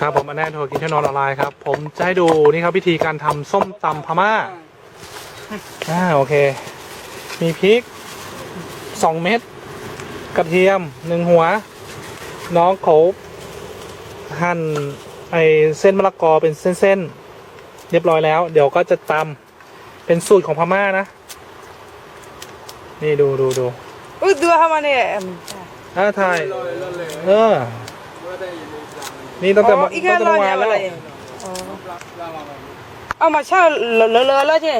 ครับผมอันแน่โทรกินแค่นอนออนไลน์ครับ ผมจะให้ดูนี่ครับวิธีการทำส้มตำพม่าอ่าโอเค มีพริกสองเม็ดกระเทียมหนึ่งหัว น้องเขาหั่นไอเส้นมะละกอเป็นเส้นๆเรียบร้อยแล้ว เดี๋ยวก็จะตำเป็นสูตรของพม่านะ นี่ดูดูดูอุ้ยดูทำมาเนี่ยอ่าถ่ายเออ นี่ตั้งแต่มาอีกตั้แค่งแต่รอเมื่อเนี่วายนอะแล้วไรเอามาเช่าเลอะเลอะแล้วใช่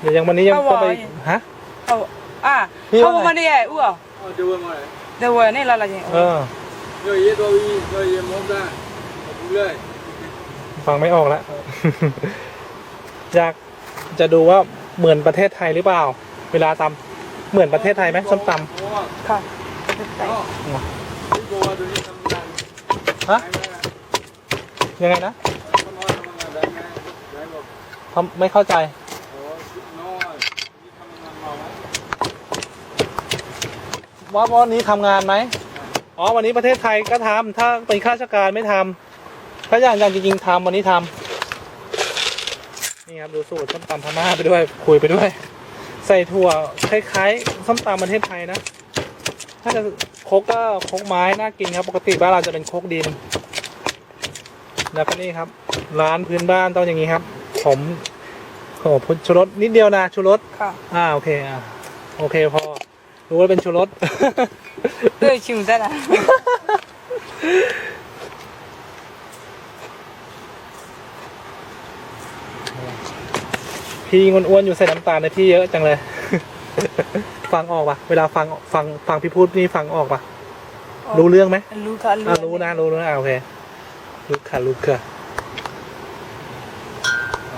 เดี๋ยวยังวันนี้ยังต้องไปเอาไว้ ฮะ เอาอะพี่เขาว่าไงมาเนี่ยอู้อะเดี๋ยววันนี้ละละใช่เออฟังไม่ออกแล้ว อยากจะดูว่าเหมือนประเทศไทยหรือเปล่า เวลาตำเหมือนประเทศไทยไหมส้มตค่ะำ ฮะยังไงนะทำไม่เข้าใจว่าวันนี้ทำงานไหมอ๋อวันนี้ประเทศไทยก็ทำถ้าเป็นข้าราชการไม่ทำถ้าอย่างอย่างจริงๆทำวันนี้ทำนี่ครับดูสูตรส้มตำพม่าไปด้วยคุยไปด้วย ใส่ถั่วคล้ายๆส้มตำประเทศไทยนะ ถ้าจะโคกก็โคกไม้น่ากินครับ ปกติบ้านเราจะเป็นโคกดิน แล้วก็นี่ครับ ร้านพื้นบ้านต้องอย่างนี้ครับ ผมโอ้โหชูรสนิดเดียวนะชูรสค่ะอ่าโอเคอ่าโอเคพอรู้ว่าเป็นชูรสเออชิมได้ละพี่อ้วนๆอยู่ใส่น้ำตาลในพี่เยอะจังเลย ฟังออกปะเวลาฟังฟังฟังพี่พูดนี่ฟังออกปะรู้เรื่องไหมรู้ค่ะอ่ารู้นะรู้นะอ่าโอเครู้ค่ะรู้ค่ะ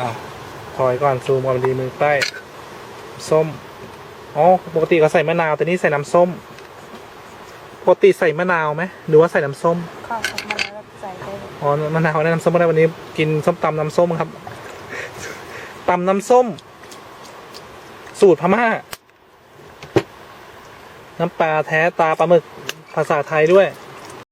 อ้าวถอยก่อนซูมก่อนดีมือใกล้ส้มอ๋อปกติก็ใส่มะนาวแต่นี่ใส่น้ำส้มปกติใส่มะนาวไหมหรือว่าใส่น้ำส้มค่ะมาแล้วใส่ได้อ๋อมะนาวแนะนำส้มไม่ได้วันนี้กินส้มตำน้ำส้มครับตำน้ำส้ม สูตรพม่า น้ำปลาแท้ตาปลาหมึกภาษาไทยด้วย